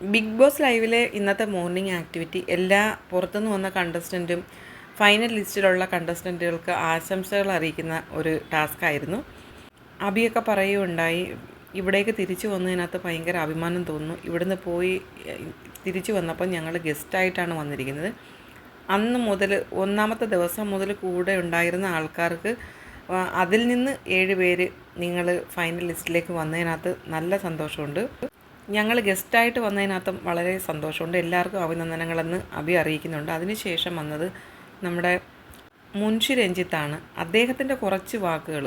Big boss ലൈവിലെ ഇന്നത്തെ morning activity എല്ലാ പുറത്തുനിന്ന് വന്ന കണ്ടസ്റ്റന്റും ഫൈനൽ ലിസ്റ്റിലുള്ള കണ്ടസ്റ്റന്റുകൾക്ക് ആശംസകൾ അറിയിക്കുന്ന ഒരു ടാസ്ക് ആയിരുന്നു. അബിയൊക്കെ പറയുകയുണ്ടായി ഇവിടേക്ക് തിരിച്ചു വന്നതിനകത്ത് ഭയങ്കര അഭിമാനം തോന്നുന്നു. ഇവിടുന്ന് പോയി തിരിച്ചു വന്നപ്പോൾ ഞങ്ങൾ ഗസ്റ്റായിട്ടാണ് വന്നിരിക്കുന്നത്. അന്ന് മുതൽ ഒന്നാമത്തെ ദിവസം മുതൽ കൂടെ ഉണ്ടായിരുന്ന ആൾക്കാർക്ക് അതിൽ നിന്ന് ഏഴ് പേര് നിങ്ങൾ ഫൈനൽ ലിസ്റ്റിലേക്ക് വന്നതിനകത്ത് നല്ല സന്തോഷമുണ്ട്. ഞങ്ങൾ ഗസ്റ്റായിട്ട് വന്നതിനകത്തും വളരെ സന്തോഷമുണ്ട്. എല്ലാവർക്കും അഭിനന്ദനങ്ങളെന്ന് അഭി അറിയിക്കുന്നുണ്ട്. അതിനുശേഷം വന്നത് നമ്മുടെ മുൻഷി രഞ്ജിത്താണ്. അദ്ദേഹത്തിന്റെ കുറച്ച് വാക്കുകൾ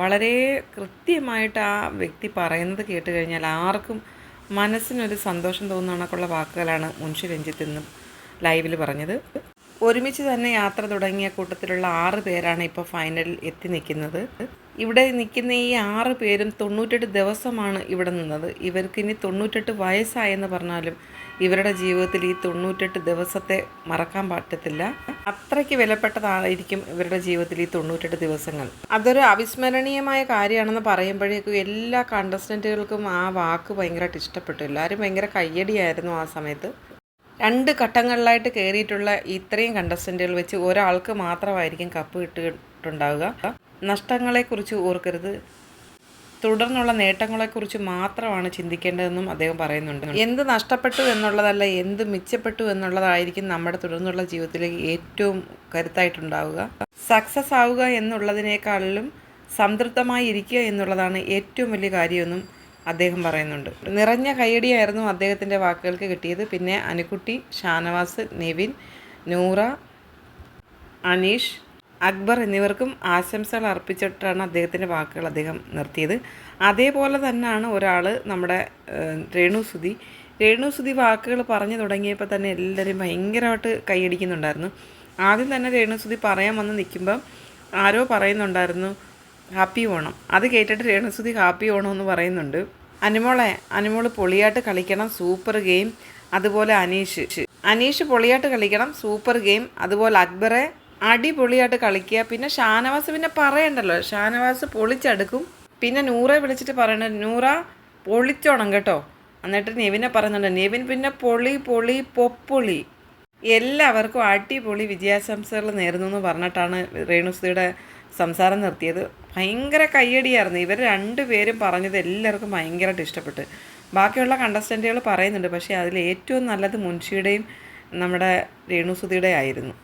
വളരെ കൃത്യമായിട്ട് ആ വ്യക്തി പറയുന്നത് കേട്ട് കഴിഞ്ഞാൽ ആർക്കും മനസ്സിനൊരു സന്തോഷം തോന്നുന്ന കണക്കുള്ള വാക്കുകളാണ് മുൻഷി രഞ്ജിത്ത് ഇന്നും ലൈവിൽ പറഞ്ഞത്. ഒരുമിച്ച് തന്നെ യാത്ര തുടങ്ങിയ കൂട്ടത്തിലുള്ള ആറ് പേരാണ് ഇപ്പോൾ ഫൈനലിൽ എത്തി നിൽക്കുന്നത്. ഇവിടെ നിൽക്കുന്ന ഈ ആറ് പേരും തൊണ്ണൂറ്റെട്ട് ദിവസമാണ് ഇവിടെ നിന്നത്. ഇവർക്ക് ഇനി തൊണ്ണൂറ്റെട്ട് വയസ്സായെന്ന് പറഞ്ഞാലും ഇവരുടെ ജീവിതത്തിൽ ഈ തൊണ്ണൂറ്റെട്ട് ദിവസത്തെ മറക്കാൻ പറ്റത്തില്ല. അത്രയ്ക്ക് വിലപ്പെട്ടതായിരിക്കും ഇവരുടെ ജീവിതത്തിൽ ഈ തൊണ്ണൂറ്റെട്ട് ദിവസങ്ങൾ. അതൊരു അവിസ്മരണീയമായ കാര്യമാണെന്ന് പറയുമ്പോഴേക്കും എല്ലാ കണ്ടസ്റ്റന്റുകൾക്കും ആ വാക്ക് ഭയങ്കരമായിട്ട് ഇഷ്ടപ്പെട്ടു. എല്ലാവരും ഭയങ്കര കയ്യടിയായിരുന്നു ആ സമയത്ത്. രണ്ട് ഘട്ടങ്ങളിലായിട്ട് കയറിയിട്ടുള്ള ഇത്രയും കണ്ടസ്റ്റന്റുകൾ വെച്ച് ഒരാൾക്ക് മാത്രമായിരിക്കും കപ്പ് കിട്ടിയിട്ടുണ്ടാവുക. നഷ്ടങ്ങളെക്കുറിച്ച് ഓർക്കരുത്. തുടർന്നുള്ള നേട്ടങ്ങളെക്കുറിച്ച് മാത്രമാണ് ചിന്തിക്കേണ്ടതെന്നും അദ്ദേഹം പറയുന്നുണ്ട്. എന്ത് നഷ്ടപ്പെട്ടു എന്നുള്ളതല്ല എന്ത് മിച്ചപ്പെട്ടു എന്നുള്ളതായിരിക്കും നമ്മുടെ തുടർന്നുള്ള ജീവിതത്തിലേക്ക് ഏറ്റവും കരുത്തായിട്ടുണ്ടാവുക. സക്സസ് ആവുക എന്നുള്ളതിനേക്കാളിലും സംതൃപ്തമായി ഇരിക്കുക എന്നുള്ളതാണ് ഏറ്റവും വലിയ കാര്യമെന്നും അദ്ദേഹം പറയുന്നുണ്ട്. നിറഞ്ഞ കൈയടിയായിരുന്നു അദ്ദേഹത്തിന്റെ വാക്കുകൾക്ക് കിട്ടിയത്. പിന്നെ അനുക്കുട്ടി ഷാനവാസ് നിവിൻ നൂറ അനീഷ് അക്ബർ എന്നിവർക്കും ആശംസകൾ അർപ്പിച്ചിട്ടാണ് അദ്ദേഹത്തിന്റെ വാക്കുകൾ അദ്ദേഹം നിർത്തിയത്. അതേപോലെ തന്നെയാണ് ഒരാൾ നമ്മുടെ രേണുസുതി. രേണു സുധി രേണു സുധി വാക്കുകൾ പറഞ്ഞു തുടങ്ങിയപ്പോൾ തന്നെ എല്ലാവരും ഭയങ്കരമായിട്ട് കൈയടിക്കുന്നുണ്ടായിരുന്നു ആദ്യം തന്നെ രേണു സുധി പറയാൻ വന്ന് നിൽക്കുമ്പം ആരോ പറയുന്നുണ്ടായിരുന്നു ഹാപ്പി ഓണം. അത് കേട്ടിട്ട് രേണുസുതി ഹാപ്പി ഓണം എന്ന് പറയുന്നുണ്ട്. അനുമോളെ അനുമോൾ പൊളിയാട്ട് കളിക്കണം സൂപ്പർ ഗെയിം. അതുപോലെ അനീഷ്. അനീഷ് പൊളിയാട്ട് കളിക്കണം സൂപ്പർ ഗെയിം. അതുപോലെ അക്ബറെ അടിപൊളിയായിട്ട് കളിക്കുക. പിന്നെ ഷാനവാസ് പിന്നെ പറയണ്ടല്ലോ. ഷാനവാസ് പൊളിച്ചെടുക്കും. പിന്നെ നൂറെ വിളിച്ചിട്ട് പറയണത് നൂറ പൊളിച്ചോണം കേട്ടോ. എന്നിട്ട് നെവിനെ പറയുന്നുണ്ട്. നെവിൻ പിന്നെ പൊളി പൊളി പൊപ്പൊളി. എല്ലാവർക്കും അടിപൊളി വിജയാശംസകൾ നേരുന്നു എന്ന് പറഞ്ഞിട്ടാണ് രേണുസുതിയുടെ സംസാരം നിർത്തിയത് ഭയങ്കര കയ്യടിയായിരുന്നു. ഇവർ രണ്ടുപേരും പറഞ്ഞത് എല്ലാവർക്കും ഭയങ്കരമായിട്ട് ഇഷ്ടപ്പെട്ട്. ബാക്കിയുള്ള കണ്ടസ്റ്റന്റുകൾ പറയുന്നുണ്ട്. പക്ഷേ അതിൽ ഏറ്റവും നല്ലത് മുൻഷിയുടെയും നമ്മുടെ രേണുസുതിയുടെ ആയിരുന്നു.